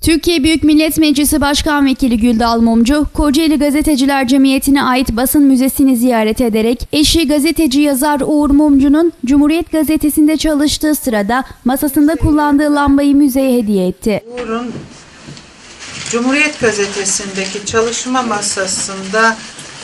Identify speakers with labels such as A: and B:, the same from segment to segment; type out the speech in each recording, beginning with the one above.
A: Türkiye Büyük Millet Meclisi Başkan Vekili Güldal Mumcu, Kocaeli Gazeteciler Cemiyeti'ne ait basın müzesini ziyaret ederek eşi gazeteci yazar Uğur Mumcu'nun Cumhuriyet Gazetesi'nde çalıştığı sırada masasında kullandığı lambayı müzeye hediye etti.
B: Uğur'un Cumhuriyet Gazetesi'ndeki çalışma masasında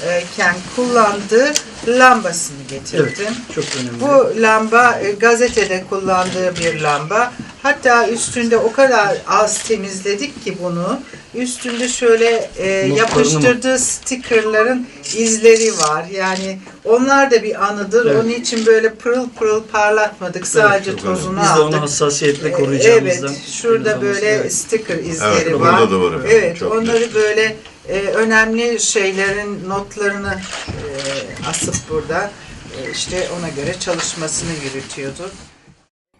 B: e, iken kullandığı lambasını getirdim.
C: Çok önemli.
B: Bu lamba e, gazetede kullandığı bir lamba. Hatta üstünde o kadar az temizledik ki bunu. Üstünde şöyle e, yapıştırdığı stickerların izleri var. Yani onlar da bir anıdır.
C: Evet.
B: Onun için böyle pırıl pırıl parlatmadık. Sadece
C: Evet,
B: tozunu
C: Biz de
B: aldık.
C: onu hassasiyetle
B: Ee,
C: koruyacağımızdan.
B: Evet, şurada böyle
C: evet.
B: sticker izleri
D: Evet,
B: var.
D: da var efendim.
B: Evet,
D: Çok
B: onları
D: net.
B: böyle e, önemli şeylerin notlarını e, asıp burada e, işte ona göre çalışmasını yürütüyordu.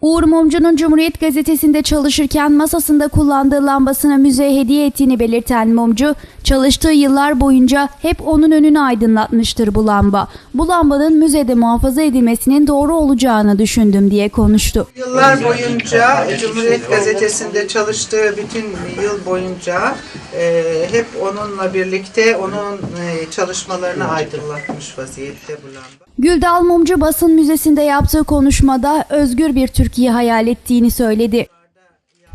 A: Uğur Mumcu'nun Cumhuriyet Gazetesi'nde çalışırken masasında kullandığı lambasını müzeye hediye ettiğini belirten Mumcu, çalıştığı yıllar boyunca hep onun önünü aydınlatmıştır bu lamba. Bu lambanın müzede muhafaza edilmesinin doğru olacağını düşündüm diye konuştu.
B: Yıllar boyunca Cumhuriyet Gazetesi'nde çalıştığı bütün yıl boyunca e, hep onunla birlikte onun e, çalışmalarını aydınlatmış vaziyette bu lamba.
A: Güldal Mumcu basın müzesinde yaptığı konuşmada özgür bir Türkiye hayal ettiğini söyledi.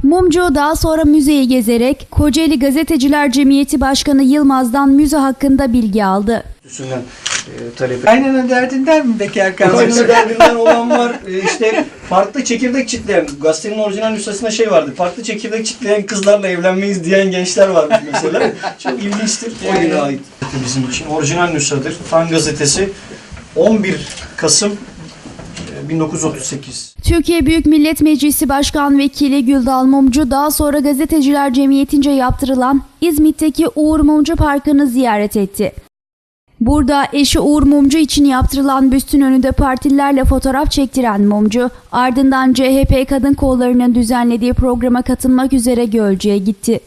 A: Mumcu daha sonra müzeyi gezerek Kocaeli Gazeteciler Cemiyeti Başkanı Yılmaz'dan müze hakkında bilgi aldı.
C: Üstünden e, talep
B: Kaynana derdinden mi bekar
C: Kaynana
B: kalmış?
C: derdinden olan var. E, işte farklı çekirdek çitleyen, gazetenin orijinal nüshasında şey vardı. Farklı çekirdek çitleyen kızlarla evlenmeyiz diyen gençler vardı mesela. Çok ilginçtir. O güne ait. Bizim için orijinal nüshadır. Fan gazetesi 11 Kasım e, 1938.
A: Türkiye Büyük Millet Meclisi Başkan Vekili Güldal Mumcu daha sonra Gazeteciler Cemiyeti'nce yaptırılan İzmit'teki Uğur Mumcu Parkı'nı ziyaret etti. Burada eşi Uğur Mumcu için yaptırılan büstün önünde partililerle fotoğraf çektiren Mumcu, ardından CHP kadın kollarının düzenlediği programa katılmak üzere Gölcük'e gitti.